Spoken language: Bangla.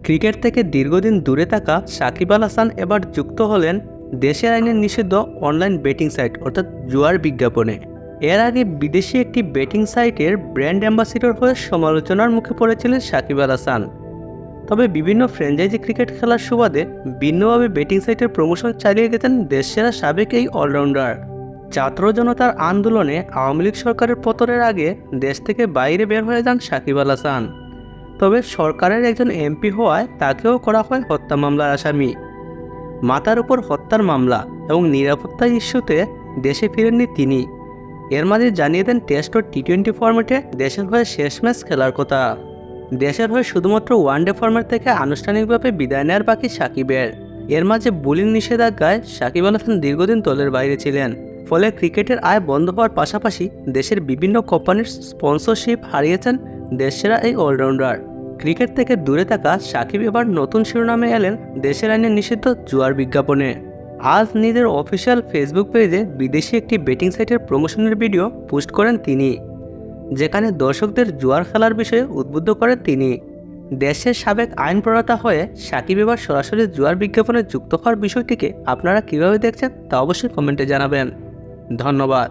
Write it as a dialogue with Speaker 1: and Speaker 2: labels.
Speaker 1: ক্রিকেট থেকে দীর্ঘদিন দূরে থাকা সাকিব আল হাসান এবার যুক্ত হলেন দেশের আইনে নিষিদ্ধ অনলাইন বেটিং সাইট, অর্থাৎ জুয়ার বিজ্ঞাপনে। এর আগে বিদেশি একটি বেটিং সাইটের ব্র্যান্ড অ্যাম্বাসিডর হয়ে সমালোচনার মুখে পড়েছিলেন সাকিব আল হাসান। তবে বিভিন্ন ফ্র্যাঞ্চাইজি ক্রিকেট খেলার সুবাদে ভিন্নভাবে বেটিং সাইটের প্রমোশন চালিয়ে গেছেন দেশসেরা সাবেক এই অলরাউন্ডার। ছাত্র জনতার আন্দোলনে আওয়ামী লীগ সরকারের পতনের আগে দেশ থেকে বাইরে বের হয়ে যান সাকিব আল হাসান। তবে সরকারের একজন এমপি হওয়ায় তাকেও করা হয় হত্যা মামলার আসামি। মাতার উপর হত্যার মামলা এবং নিরাপত্তা ইস্যুতে দেশে ফিরেননি তিনি। এর মাঝে জানিয়ে দেন টেস্ট ও টি টোয়েন্টি ফর্মেটে দেশের হয়ে শেষ ম্যাচ খেলার কথা। দেশের হয়ে শুধুমাত্র ওয়ানডে ফর্মেট থেকে আনুষ্ঠানিকভাবে বিদায় নেওয়ার বাকি সাকিবের। এর মাঝে বোলিং নিষেধাজ্ঞায় সাকিব আল হাসান দীর্ঘদিন দলের বাইরে ছিলেন। ফলে ক্রিকেটের আয় বন্ধ হওয়ার পাশাপাশি দেশের বিভিন্ন কোম্পানির স্পন্সরশিপ হারিয়েছেন দেশসেরা এই অলরাউন্ডার। ক্রিকেট থেকে দূরে থাকা সাকিব এবার নতুন শিরোনামে এলেন দেশের আইনে নিষিদ্ধ জুয়ার বিজ্ঞাপনে। আজ নিজের অফিসিয়াল ফেসবুক পেজে বিদেশি একটি বেটিং সাইটের প্রমোশনের ভিডিও পোস্ট করেন তিনি, যেখানে দর্শকদের জুয়ার খেলার বিষয়ে উদ্বুদ্ধ করেন তিনি। দেশের সাবেক আইন প্রণেতা হয়ে সাকিব এবার সরাসরি জুয়ার বিজ্ঞাপনে যুক্ত হওয়ার বিষয়টিকে আপনারা কীভাবে দেখছেন তা অবশ্যই কমেন্টে জানাবেন। ধন্যবাদ।